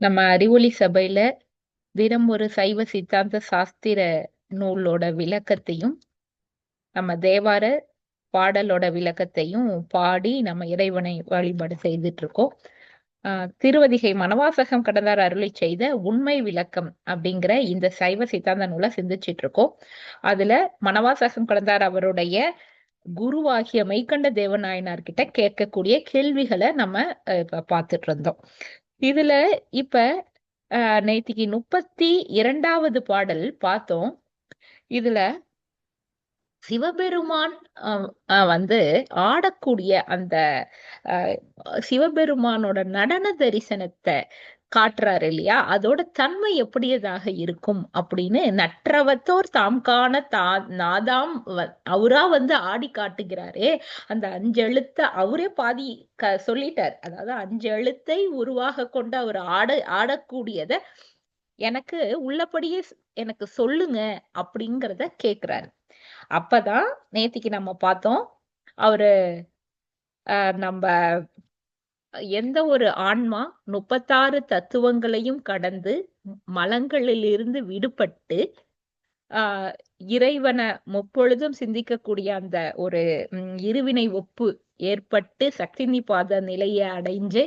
நம்ம அறிவொளி சபையில தினம் ஒரு சைவ சித்தாந்த சாஸ்திர நூலோட விளக்கத்தையும் நம்ம தேவார பாடலோட விளக்கத்தையும் பாடி நம்ம இறைவனை வழிபாடு செய்துட்டு இருக்கோம் ஆஹ் திருவதிகை மனவாசகம் கடந்தார் அருளை செய்த உண்மை விளக்கம் அப்படிங்கிற இந்த சைவ சித்தாந்த நூலை சிந்திச்சிட்டு இருக்கோம் அதுல மனவாசகம் கடந்தார் அவருடைய குருவாகிய மெய்கண்ட தேவநாயனார் கிட்ட கேட்கக்கூடிய கேள்விகளை நம்ம அஹ், இப்ப பார்த்துட்டு இருந்தோம் இதுல இப்ப அஹ், நேத்திக்கு முப்பத்தி இரண்டாவது பாடல் பார்த்தோம். இதுல சிவபெருமான் வந்து ஆடக்கூடிய அந்த சிவபெருமானோட நடன தரிசனத்தை காட்டுறாரு இல்லையா அதோட தன்மை எப்படியதாக இருக்கும் அப்படின்னு நற்றவத்தோர் தாம் காண தா நாதாம் வ- அவரா வந்து ஆடி காட்டுகிறாரே. அந்த அஞ்செழுத்த அவரே பாதி க சொல்லிட்டார். அதாவது அஞ்செழுத்தை உருவாக கொண்டு அவர் ஆட ஆடக்கூடியத எனக்கு உள்ளபடியே எனக்கு சொல்லுங்க அப்படிங்கிறத கேக்குறாரு. அப்பதான் நேத்திக்கு நம்ம பார்த்தோம் அவரு நம்ம எந்த ஒரு ஆன்மா முப்பத்தாறு தத்துவங்களையும் கடந்து மலங்களிலிருந்து விடுபட்டு ஆஹ் இறைவனை முப்பொழுதும் சிந்திக்கக்கூடிய அந்த ஒரு இருவினை ஒப்பு ஏற்பட்டு சக்தி நிபாத நிலையை அடைஞ்சு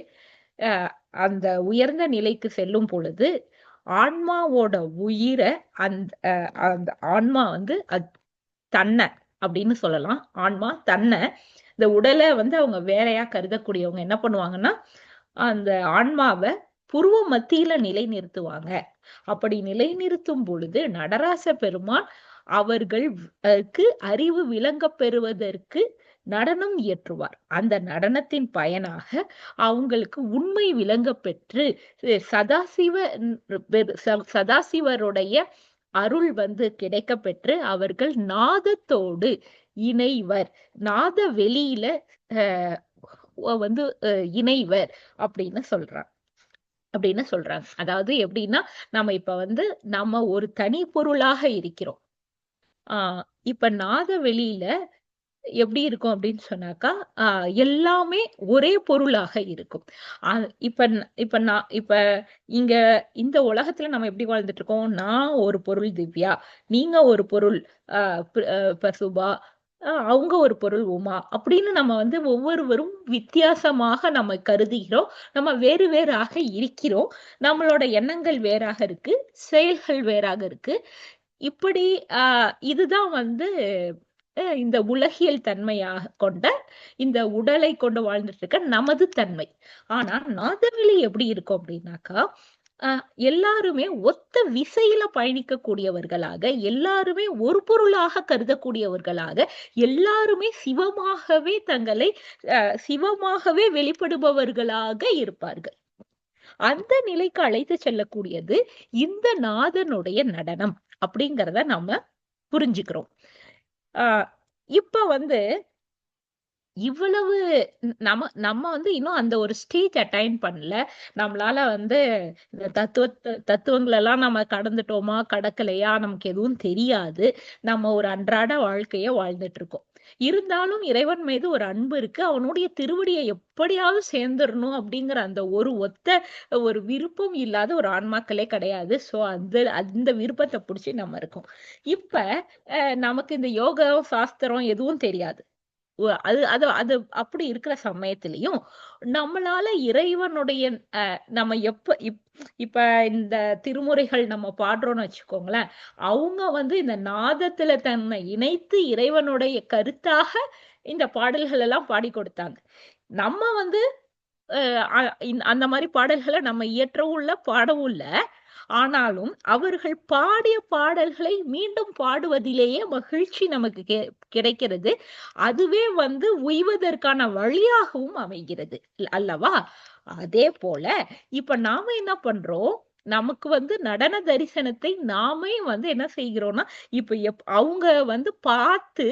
அந்த உயர்ந்த நிலைக்கு செல்லும் பொழுது ஆன்மாவோட உயிரை அந்த அந்த ஆன்மா வந்து தன்னை அப்படின்னு சொல்லலாம். ஆன்மா தன்னை இந்த உடலை வந்து அவங்க வேறையா கருதக்கூடியவங்க என்ன பண்ணுவாங்கன்னா அந்த ஆன்மாவை புருவ மத்தியில நிலைநிறுத்துவாங்க. அப்படி நிலைநிறுத்தும் பொழுது நடராச பெருமான் அவர்களுக்கு அறிவு விளங்க பெறுவதற்கு நடனம் இயற்றுவார். அந்த நடனத்தின் பயனாக அவங்களுக்கு உண்மை விளங்க பெற்று சதாசிவ ச- சதாசிவருடைய அருள் வந்து கிடைக்க பெற்று அவர்கள் நாதத்தோடு இணைவர். நாத வெளியில அஹ் வந்து இணைவர் அப்படின்னு சொல்றாங்க. அப்படின்னு சொல்றாங்க. அதாவது எப்படின்னா நம்ம இப்ப வந்து நம்ம ஒரு தனி பொருளாக இருக்கிறோம். ஆஹ் இப்ப நாத வெளியில எப்படி இருக்கும் அப்படின்னு சொன்னாக்கா எல்லாமே ஒரே பொருளாக இருக்கும். இப்ப இப்ப நான் இப்ப இங்க இந்த உலகத்துல நம்ம எப்படி வாழ்ந்துட்டு இருக்கோம் நான் ஒரு பொருள் திவ்யா நீங்க ஒரு பொருள் பசுபா அவங்க ஒரு பொருள் உமா அப்படின்னு நம்ம வந்து ஒவ்வொருவரும் வித்தியாசமாக நம்ம கருதுகிறோம். நம்ம வேறு வேறாக இருக்கிறோம். நம்மளோட எண்ணங்கள் வேறாக இருக்கு. செயல்கள் வேறாக இருக்கு. இப்படி இதுதான் வந்து இந்த உலகியல் தன்மையாக கொண்ட இந்த உடலை கொண்டு வாழ்ந்துட்டு இருக்க நமது தன்மை. ஆனா நாதவெளி எப்படி இருக்கும் அப்படின்னாக்கா எல்லாருமே ஒத்த விசையில பயணிக்கக்கூடியவர்களாக எல்லாருமே ஒரு பொருளாக கருதக்கூடியவர்களாக எல்லாருமே சிவமாகவே தங்களை சிவமாகவே வெளிப்படுபவர்களாக இருப்பார்கள். அந்த நிலைக்கு அழைத்து செல்லக்கூடியது இந்த நாதனுடைய நடனம் அப்படிங்கிறத நம்ம புரிஞ்சுக்கிறோம். ஆஹ் இப்ப வந்து இவ்வளவு நம்ம நம்ம வந்து இன்னும் அந்த ஒரு ஸ்டேஜ் அட்டைன் பண்ணல. நம்மளால வந்து இந்த தத்துவ தத்துவங்கள் எல்லாம் நம்ம கடந்துட்டோமா கடக்கலையா நமக்கு எதுவும் தெரியாது. நம்ம ஒரு அன்றாட வாழ்க்கைய வாழ்ந்துட்டு இருக்கோம் இருந்தாலும் இறைவன் மீது ஒரு அன்பு இருக்கு. அவனுடைய திருவடியை எப்படியாவது சேர்ந்துடணும் அப்படிங்கிற அந்த ஒரு ஒத்த ஒரு விருப்பம் இல்லாத ஒரு ஆன்மாக்களே கிடையாது. சோ அந்த அந்த விருப்பத்தை பிடிச்சி நம்ம இருக்கோம். இப்ப நமக்கு இந்த யோகம் சாஸ்திரம் எதுவும் தெரியாது. அது அது அது அப்படி இருக்கிற சமயத்திலையும் நம்மளால இறைவனுடைய அஹ், நம்ம எப்ப இப் இப்ப இந்த திருமுறைகள் நம்ம பாடுறோம்னு வச்சுக்கோங்களேன் அவங்க வந்து இந்த நாதத்துல தன்னை இணைத்து இறைவனுடைய கருத்தாக இந்த பாடல்கள் எல்லாம் பாடி கொடுத்தாங்க. நம்ம வந்து அந்த மாதிரி பாடல்களை நம்ம இயற்றவும் இல்லை பாடவும் இல்லை. ஆனாலும் அவர்கள் பாடிய பாடல்களை மீண்டும் பாடுவதிலேயே மகிழ்ச்சி நமக்கு கிடைக்கிறது. அதுவே வந்து உய்வதற்கான வழியாகவும் அமைகிறது. அல்லவா? அதே போல இப்ப நாம என்ன பண்றோம்? நமக்கு வந்து நடன தரிசனத்தை நாமே வந்து என்ன செய்கிறோம்னா இப்ப எப் அவங்க வந்து பார்த்து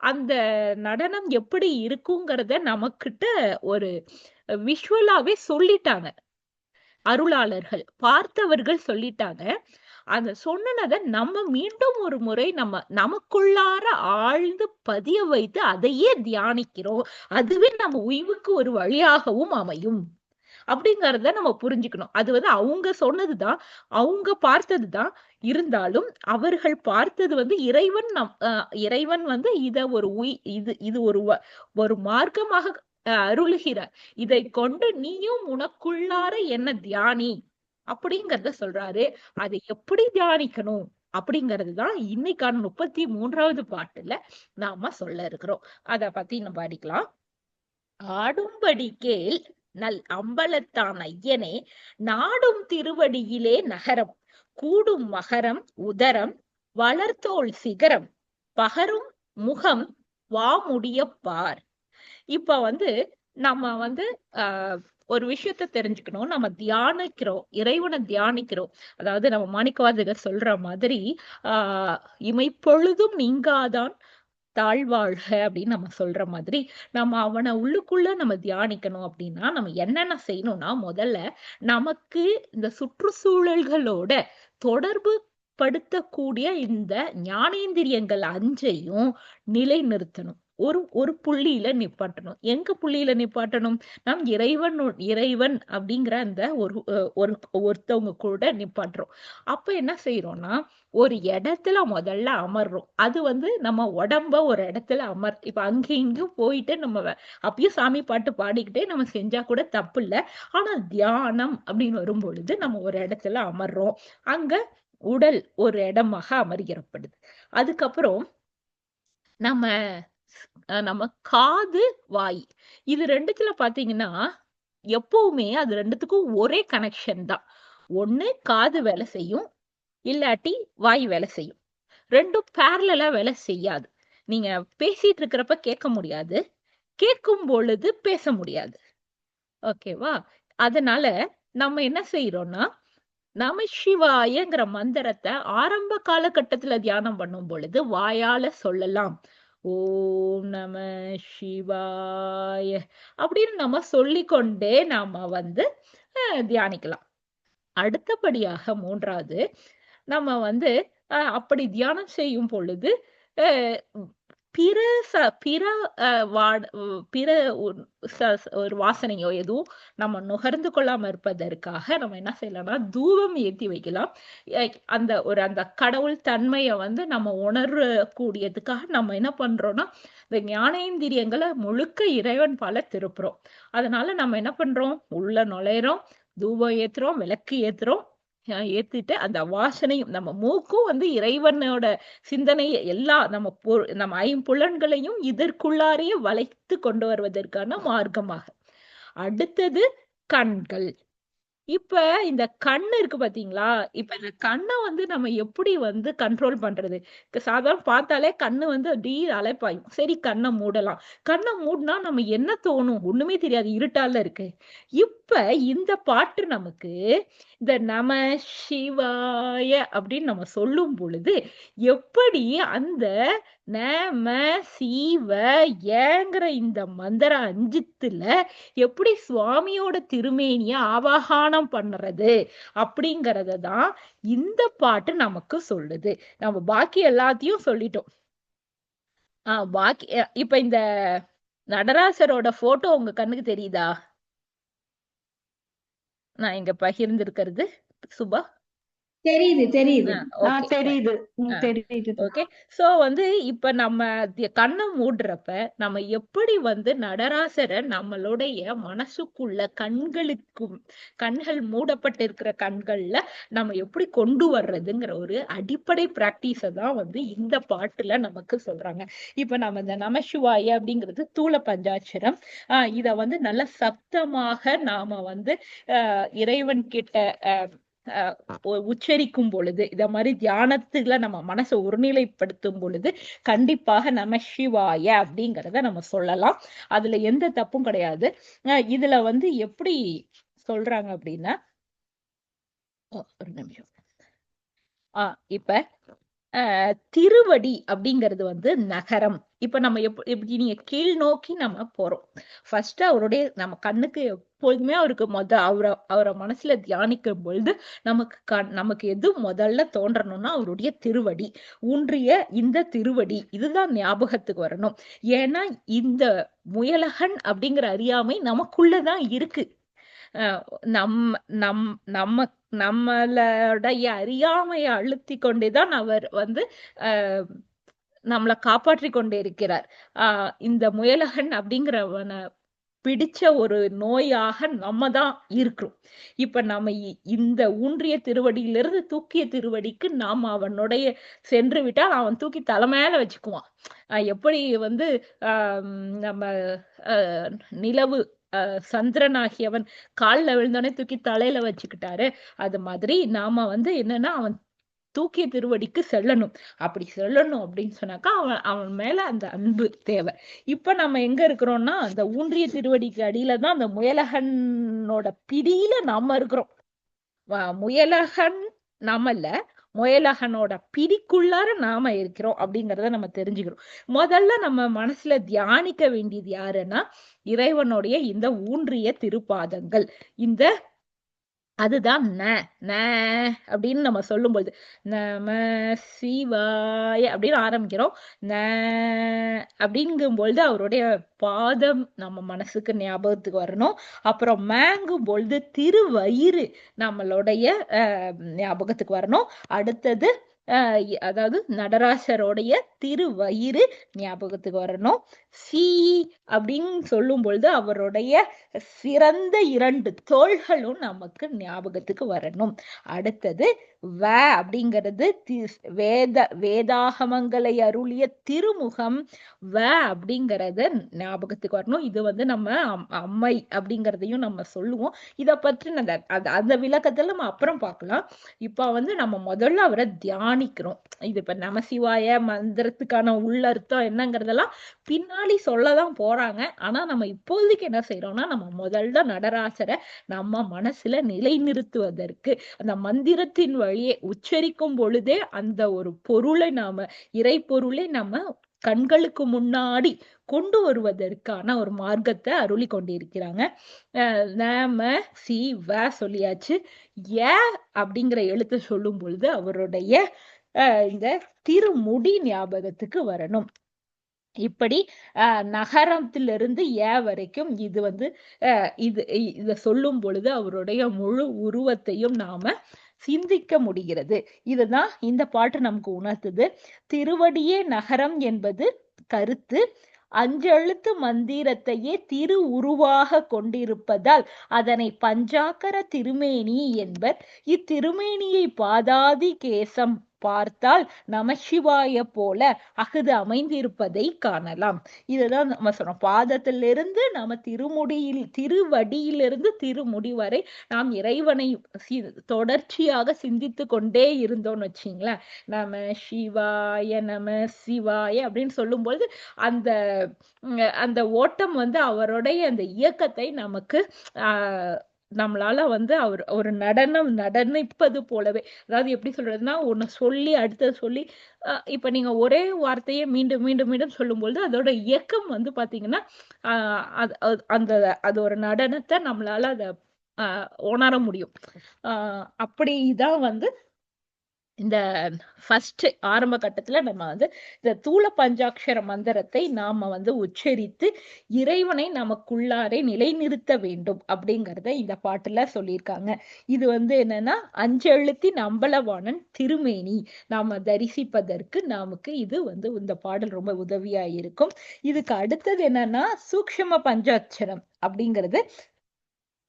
அந்த நடனம் எப்படி இருக்குங்கிறத நமக்கிட்ட ஒரு விஷுவலாவே சொல்லிட்டாங்க. அருளாளர்கள். பார்த்தவர்கள் சொல்லிட்டாங்க. அந்த சொன்னதை நம்ம மீண்டும் ஒரு முறை நம்ம நமக்குள்ளார ஆழ்ந்து பதிய வைத்து அதையே தியானிக்கிறோம். அதுவே நம்ம உய்வுக்கு ஒரு வழியாகவும் அமையும். அப்படிங்கறத நம்ம புரிஞ்சுக்கணும். அது வந்து அவங்க சொன்னதுதான் அவங்க பார்த்ததுதான். இருந்தாலும் அவர்கள் பார்த்தது வந்து இறைவன் நம் அஹ் இறைவன் வந்து இத ஒரு உய் இது இது ஒரு வ- ஒரு மார்க்கமாக அருளுகிறார் இதை கொண்டு நீயும் உனக்குள்ளார என்ன தியானி? அப்படிங்கறத சொல்றாரு. அதை எப்படி தியானிக்கணும்? அப்படிங்கிறது தான் இன்னைக்கான முப்பத்தி மூன்றாவது பாட்டுல நாம சொல்ல இருக்கிறோம். அத பத்தி நம்ம படிக்கலாம். ஆடும்படி கேள் நல் அம்பலத்தான் ஐயனே. நாடும் திருவடியிலே நகரம். கூடும் மகரம் உதரம். வளர்த்தோள் சிகரம். பகரும் முகம் வாமுடிய பார். இப்ப வந்து நம்ம வந்து ஆஹ் ஒரு விஷயத்த தெரிஞ்சுக்கணும். நம்ம தியானிக்கிறோம். இறைவனை தியானிக்கிறோம். அதாவது நம்ம மாணிக்கவாதிகர் சொல்ற மாதிரி ஆஹ் இமைப்பொழுதும் நீங்காதான் தாழ்வாழ்க அப்படின்னு நம்ம சொல்ற மாதிரி நம்ம அவனை உள்ளுக்குள்ள நம்ம தியானிக்கணும் அப்படின்னா நம்ம என்னென்ன செய்யணும்னா முதல்ல நமக்கு இந்த சுற்றுச்சூழல்களோட தொடர்பு படுத்தக்கூடிய இந்த ஞானேந்திரியங்கள் அஞ்சையும் நிலைநிறுத்தணும். ஒரு ஒரு புள்ளியில நிப்பாட்டணும். எங்க புள்ளியில நிப்பாட்டணும்? நம் இறைவன் இறைவன் அப்படிங்கிற அந்த ஒரு ஒரு ஒருத்தவங்க கூட நிப்பாட்டுறோம். அப்ப என்ன செய்யறோம்னா ஒரு இடத்துல முதல்ல அமர்றோம். அது வந்து நம்ம உடம்ப ஒரு இடத்துல அமர் இப்ப அங்கேயும் இங்கும் போயிட்டு நம்ம அப்பயும் சாமி பாட்டு பாடிக்கிட்டே நம்ம செஞ்சா கூட தப்பு இல்ல. ஆனா தியானம் அப்படின்னு வரும் பொழுது நம்ம ஒரு இடத்துல அமர்றோம். அங்க உடல் ஒரு இடமாக அமர்கிறப்படுது. அதுக்கப்புறம் நம்ம நம்ம காது வாய். இது ரெண்டுத்துல பாத்தீங்கன்னா எப்பவுமே அது ரெண்டுத்துக்கும் ஒரே கனெக்ஷன் தான். ஒண்ணு காது வேலை செய்யும் இல்லாட்டி வாய் வேலை செய்யும். ரெண்டும் பேரலா வேலை செய்யாது. நீங்க பேசிட்டு இருக்கிறப்ப கேட்க முடியாது. கேட்கும் பொழுது பேச முடியாது. ஓகேவா அதனால நம்ம என்ன செய்யறோம்னா நம சிவாயங்கிற மந்திரத்தை ஆரம்ப காலகட்டத்துல தியானம் பண்ணும் பொழுது வாயால சொல்லலாம். ஓம் நம சிவாய அப்படின்னு நம்ம சொல்லிக்கொண்டே நாம வந்து அஹ், தியானிக்கலாம். அடுத்தபடியாக மூன்றாவது நம்ம வந்து அஹ், அப்படி தியானம் செய்யும் பொழுது அஹ், பிற ச பிற வாட பிற ஒரு ச- ஒரு வாசனையோ எதுவும் நம்ம நுகர்ந்து கொள்ளாம இருப்பதற்காக நம்ம என்ன செய்யலாம்னா தூபம் ஏற்றி வைக்கலாம். அந்த ஒரு அந்த கடவுள் தன்மையை வந்து நம்ம உணரக்கூடியதுக்காக நம்ம என்ன பண்றோம்னா இந்த ஞானேந்திரியங்களை முழுக்க இறைவன் பால திருப்புறோம். அதனால நம்ம என்ன பண்றோம்? உள்ள நுழையிறோம் தூபம் ஏத்துறோம் விளக்கு ஏத்துறோம் ஏத்திட்டு அந்த வாசனையும் நம்ம மூக்கும் வந்து இறைவனோட சிந்தனையை எல்லா நம்ம நம்ம ஐம்புலன்களையும் இதற்குள்ளாரையே வளைத்து கொண்டு வருவதற்கான மார்க்கமாக. அடுத்தது கண்கள். இப்ப இந்த கண் இருக்கு பாத்தீங்களா? இப்ப இந்த கண்ணை வந்து நம்ம எப்படி வந்து கண்ட்ரோல் பண்றது? சாதாரண பார்த்தாலே கண்ணு வந்து அப்படியே அலைப்பாயும். சரி கண்ணை மூடலாம். கண்ணை மூடினா நம்ம என்ன தோணும்? ஒண்ணுமே தெரியாது. இருட்டால இருக்கு. இப்ப இந்த பாட்டு நமக்கு இந்த நம சிவாய அப்படின்னு நம்ம சொல்லும் பொழுது எப்படி அந்த நம சீவ ஏங்கிற இந்த மந்திர அஞ்சுத்துல எப்படி சுவாமியோட திருமேனிய ஆவாகானம் பண்றது அப்படிங்கிறத தான் இந்த பாட்டு நமக்கு சொல்லுது. நம்ம பாக்கி எல்லாத்தையும் சொல்லிட்டோம். ஆஹ் பாக்கி இப்ப இந்த நடராசரோட போட்டோ உங்க கண்ணுக்கு தெரியுதா? நான் இங்க பகிர்ந்திருக்கிறது சுபா. தெரியுது தெரியுது. தெரியுது. தெரியுது. ஓகே. சோ வந்து இப்ப நம்ம கண்ணை மூடுறப்ப நம்ம எப்படி வந்து நடராசரை நம்மளுடைய மனசுக்குள்ள கண்களுக்கும் கண்கள் மூடப்பட்டிருக்கிற கண்கள்ல நம்ம எப்படி கொண்டு வர்றதுங்கிற ஒரு அடிப்படை பிராக்டிஸ தான் வந்து இந்த பாட்டுல நமக்கு சொல்றாங்க. இப்ப நம்ம இந்த நமசிவாய அப்படிங்கிறது தூல பஞ்சாட்சரம். ஆஹ் இத வந்து நல்ல சப்தமாக நாம வந்து ஆஹ் இறைவன் கிட்ட உச்சரிக்கும் பொழுது இத மாதிரி தியானத்துல நம்ம மனசை ஒருநிலைப்படுத்தும் பொழுது கண்டிப்பாக நம சிவாய அப்படிங்கிறத நம்ம சொல்லலாம். அதுல எந்த தப்பும் கிடையாது. ஆஹ் இதுல வந்து எப்படி சொல்றாங்க அப்படின்னா ஒரு நிமிஷம். ஆஹ் இப்ப திருவடி அப்படிங்கிறது வந்து நகரம். இப்ப நம்ம எப் எப்படி நீங்க கீழ் நோக்கி நம்ம போறோம். ஃபர்ஸ்ட் அவருடைய நம்ம கண்ணுக்கு எப்பொழுதுமே அவருக்கு மொத அவரை அவரை மனசுல தியானிக்கும் பொழுது நமக்கு கண் நமக்கு எது முதல்ல தோன்றணும்னா அவருடைய திருவடி. ஊன்றிய இந்த திருவடி இதுதான் ஞாபகத்துக்கு வரணும். ஏன்னா இந்த முயலகன் அப்படிங்கிற அறியாமை நமக்குள்ளதான் இருக்கு. நம் நம் நம்ம நம்மளோடைய அறியாமையை அழுத்தி கொண்டேதான் அவர் வந்து நம்மளை காப்பாற்றி கொண்டே இருக்கிறார். ஆஹ் இந்த முயலகன் அப்படிங்கிறவனை பிடிச்ச ஒரு நோயாக நம்ம தான் இருக்கிறோம். இப்ப நம்ம இந்த ஊன்றிய திருவடியிலிருந்து தூக்கிய திருவடிக்கு நாம் அவனுடைய சென்று விட்டால் அவன் தூக்கி தலைமையில வச்சுக்குவான். எப்படி வந்து ஆஹ் நம்ம நிலவு சந்திரனாகியவன் காலில் விழுந்தோடனே தூக்கி தலையில வச்சுக்கிட்டாரு. அது மாதிரி நாம வந்து என்னன்னா அவன் தூக்கிய திருவடிக்கு செல்லணும். அப்படி செல்லணும் அப்படின்னு சொன்னாக்கா அவன் அவன் மேல அந்த அன்பு தேவை. இப்ப நம்ம எங்க இருக்கிறோம்னா அந்த ஊன்றிய திருவடிக்கு அடியில தான் அந்த முயலகனோட பிடியில நாம இருக்கிறோம். முயலகன் நாமல்ல முயலகனோட பிடிக்குள்ளார நாம இருக்கிறோம் அப்படிங்கிறத நம்ம தெரிஞ்சுக்கிறோம் முதல்ல நம்ம மனசுல தியானிக்க வேண்டியது யாருன்னா இறைவனுடைய இந்த ஊன்றிய திருப்பாதங்கள். இந்த அதுதான் ந ந அப்படின்னு நம்ம சொல்லும்பொழுது நம சிவாய அப்படின்னு ஆரம்பிக்கிறோம். ந அப்படிங்கும் பொழுது அவருடைய பாதம் நம்ம மனசுக்கு ஞாபகத்துக்கு வரணும். அப்புறம் மேங்கும் பொழுது திருவயிறு நம்மளுடைய ஞாபகத்துக்கு வரணும். அடுத்தது அதாவது நடராசருடைய திருவயிறு ஞாபகத்துக்கு வரணும். சி அப்படின்னு சொல்லும் பொழுது அவருடைய சிறந்த இரண்டு தோள்களும் நமக்கு ஞாபகத்துக்கு வரணும். அடுத்தது வ அப்படிங்கிறது வேத வேதாகமங்களை அருளிய திருமுகம். வ அப்படிங்கறத ஞாபகத்துக்கு வரணும். இது வந்து நம்ம அம்மை அப்படிங்கிறதையும் நம்ம சொல்லுவோம். இதை பற்றி அந்த விளக்கத்துல நம்ம அப்புறம் பார்க்கலாம். இப்ப வந்து நம்ம முதல்ல அவரை தியானிக்கிறோம். இது இப்ப நமசிவாய மந்திரத்துக்கான உள்ளர்த்தம் என்னங்கிறதெல்லாம் பின்னாடி சொல்லதான் போறாங்க. ஆனா நம்ம இப்போதைக்கு என்ன செய்யறோம்னா நம்ம முதல்ல நடராசரை நம்ம மனசுல நிலைநிறுத்துவதற்கு அந்த மந்திரத்தின் வழியே உச்சரிக்கும் பொழுதே அந்த ஒரு பொருளை நாம இறை பொருளை நம்ம கண்களுக்கு முன்னாடி கொண்டு வருவதற்கான ஒரு மார்க்கத்தை அருளி கொண்டிருக்கிறாங்க. நாம சி வ சொல்லியாச்சு. ஏ அப்படிங்கிற எழுத்தை சொல்லும் பொழுது அவருடைய இந்த திருமுடி ஞாபகத்துக்கு வரணும். இப்படி நகரத்திலிருந்து ஏ வரைக்கும் இது வந்து இது இதை சொல்லும் பொழுது அவருடைய முழு உருவத்தையும் நாம சிந்திக்க முடிகிறது. இதுதான் இந்த பாட்டு நமக்கு உணர்த்துது. திருவடியே நகரம் என்பது கருத்து. அஞ்செழுத்து மந்திரத்தையே திரு உருவாக கொண்டிருப்பதால் அதனை பஞ்சாக்கர திருமேனி என்பர். இத்திருமேனியை பாதாதி கேசம் பார்த்தால் நமசிவாய போல அகுது அமைந்திருப்பதை காணலாம். இதுதான் நம்ம சொல்றோம் பாதத்திலிருந்து நம்ம திருமுடியில் திருவடியிலிருந்து திருமுடி வரை நாம் இறைவனை தொடர்ச்சியாக சிந்தித்து கொண்டே இருந்தோம்னு வச்சிங்களேன். நம சிவாய நம சிவாய அப்படின்னு சொல்லும்பொழுது அந்த அந்த ஓட்டம் வந்து அவருடைய அந்த இயக்கத்தை நமக்கு நம்மளால வந்து அவர் ஒரு நடனம் நடனிப்பது போலவே. அதாவது எப்படி சொல்றதுன்னா ஒன்னு சொல்லி அடுத்தது சொல்லி இப்ப நீங்க ஒரே வார்த்தையை மீண்டும் மீண்டும் மீண்டும் சொல்லும்பொழுது அதோட இயக்கம் வந்து பாத்தீங்கன்னா அந்த அது ஒரு நடனத்தை நம்மளால அதை உணர முடியும். ஆஹ் அப்படிதான் வந்து இந்த ஃபர்ஸ்ட் ஆரம்ப கட்டத்துல நம்ம வந்து இந்த தூள பஞ்சாட்சர மந்திரத்தை நாம வந்து உச்சரித்து இறைவனை நமக்குள்ளாரே நிலைநிறுத்த வேண்டும் அப்படிங்கறத இந்த பாட்டுல சொல்லியிருக்காங்க. இது வந்து என்னன்னா அஞ்செழுத்தி நம்பளவாணன் திருமேனி. நாம தரிசிப்பதற்கு நமக்கு இது வந்து இந்த பாடல் ரொம்ப உதவியா இருக்கும். இதுக்கு அடுத்தது என்னன்னா சூக்ஷம பஞ்சாட்சரம் அப்படிங்கிறது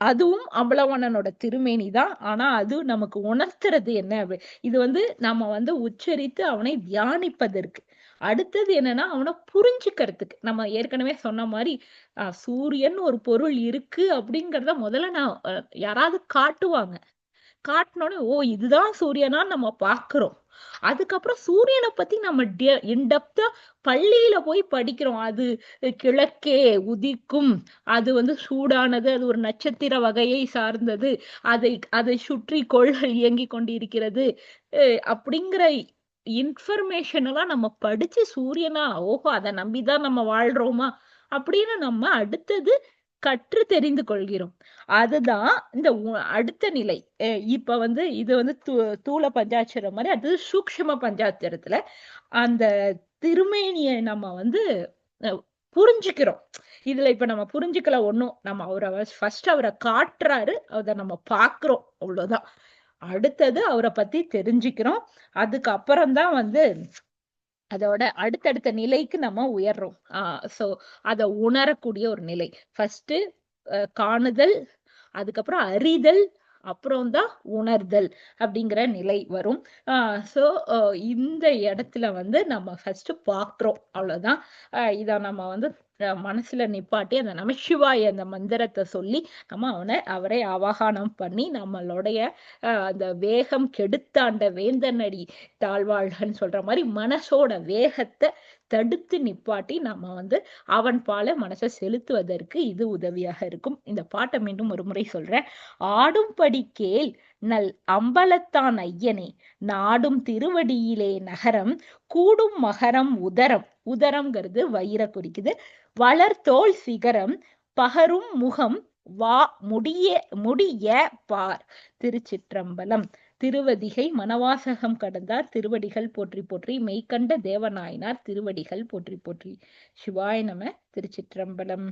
அதுவும் அம்பலவாணனோட திருமேனி தான். ஆனா அது நமக்கு உணர்த்துறது என்ன? இது வந்து நம்ம வந்து உச்சரித்து அவனை தியானிப்பதற்கு. அடுத்தது என்னன்னா அவனை புரிஞ்சுக்கிறதுக்கு. நம்ம ஏற்கனவே சொன்ன மாதிரி ஆஹ் சூரியன் ஒரு பொருள் இருக்கு அப்படிங்கிறத முதல்ல நான் யாராவது காட்டுவாங்க. காட்டினோடனே ஓ இதுதான் சூரியனா நம்ம பாக்குறோம் அதுக்கப்புறம் சூரியனை பத்தி நம்ம இன்டெப்தா பள்ளியில போய் படிக்கிறோம். அது கிழக்கே உதிக்கும். அது வந்து சூடானது. அது ஒரு நட்சத்திர வகையை சார்ந்தது. அதை அதை சுற்றி கோள்கள் இயங்கி கொண்டிருக்கிறது. அப்படிங்கிற இன்ஃபர்மேஷன் எல்லாம் நம்ம படிச்சு சூரியனா ஓஹோ அதை நம்பிதான் நம்ம வாழ்றோமா? அப்படின்னு நம்ம அடுத்தது கற்று தெரிந்து கொள்கிறோம். அதுதான் இந்த அடுத்த நிலை. இப்ப வந்து இது வந்து தூள பஞ்சாட்சரம் மாதிரி அது சூக்ஷம பஞ்சாட்சரத்துல அந்த திருமேனிய நம்ம வந்து புரிஞ்சுக்கிறோம். இதுல இப்ப நம்ம புரிஞ்சுக்கல ஒண்ணும் நம்ம அவரை ஃபர்ஸ்ட் அவரை காட்டுறாரு அதை நம்ம பாக்குறோம் அவ்வளவுதான். அடுத்தது அவரை பத்தி தெரிஞ்சுக்கிறோம். அதுக்கப்புறம் தான் வந்து அதோட அடுத்தடுத்த நிலைக்கு நம்ம உயர்றோம். ஆஹ் சோ அதை உணரக்கூடிய ஒரு நிலை. ஃபர்ஸ்ட் காணுதல் அதுக்கப்புறம் அறிதல் அப்புறம் தான் உணர்தல் அப்படிங்கிற நிலை வரும். ஆஹ் சோ இந்த இடத்துல வந்து நம்ம ஃபர்ஸ்ட் பார்க்குறோம். அவ்வளவுதான். இதை நம்ம வந்து மனசுல நிப்பாட்டி அந்த நமசிவாய அந்த மந்திரத்தை சொல்லி நம்ம அவனை அவரை அவகானம் பண்ணி நம்மளுடைய ஆஹ் அந்த வேகம் கெடுத்தாண்ட வேந்தனடி தாழ்வாழ்கன்னு சொல்ற மாதிரி மனசோட வேகத்தை தடுத்து நிப்பாட்டி நம்ம வந்து அவன் பால மனசை செலுத்துவதற்கு இது உதவியாக இருக்கும். இந்த பாட்டை மீண்டும் ஒரு முறை சொல்றேன். ஆடும்படி கேள் நல் அம்பலத்தான் ஐயனே. நாடும் திருவடியிலே நகரம் கூடும் மகரம் உதரம். உதரம்ங்கிறது வயிற குறிக்குது. வளர்த்தோல் சிகரம் பகரும் முகம் வா முடிய முடிய பார். திருச்சிற்றம்பலம். திருவதிகை மனவாசகம் கடந்தார் திருவடிகள் போற்றி போற்றி. மெய்கண்ட தேவநாயனார் திருவடிகள் போற்றி போற்றி. சிவாய நம திருச்சிற்றம்பலம்.